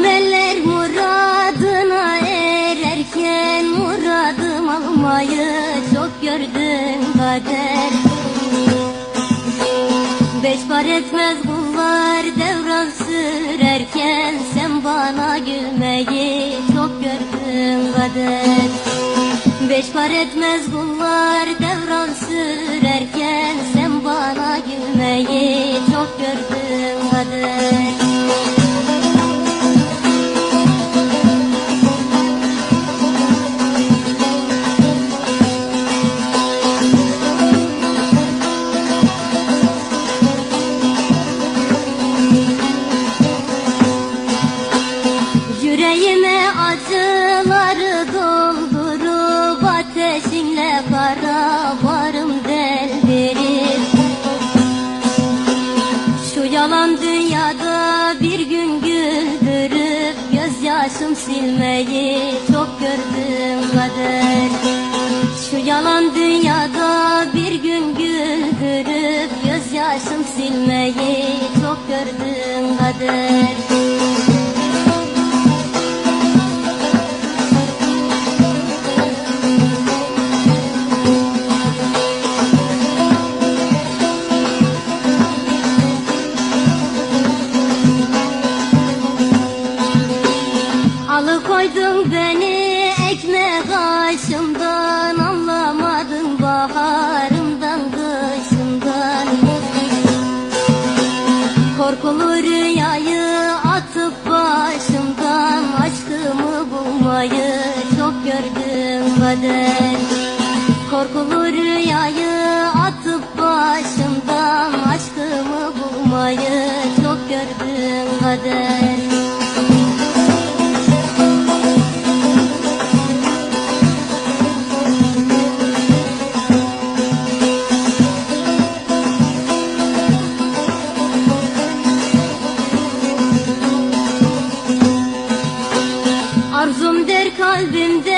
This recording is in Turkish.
Ameller muradına ererken Muradım almayı çok gördüm kader. Beş par etmez kullar devran sürerken Sen bana gülmeyi çok gördüm kader. Beş par etmez kullar devran sürerken dünyada bir gün güldürüp gözyaşım silmeyi çok gördüm kader. Şu yalan dünyada bir gün güldürüp gözyaşım silmeyi çok gördüm kader Alıkoydun beni ekmek aşımdan Anlamadın baharımdan kışımdan Korkulu rüyayı atıp başımdan Aşkımı bulmayı çok gördüm kader Korkulu rüyayı atıp başımdan Aşkımı bulmayı çok gördüm kader kalbimde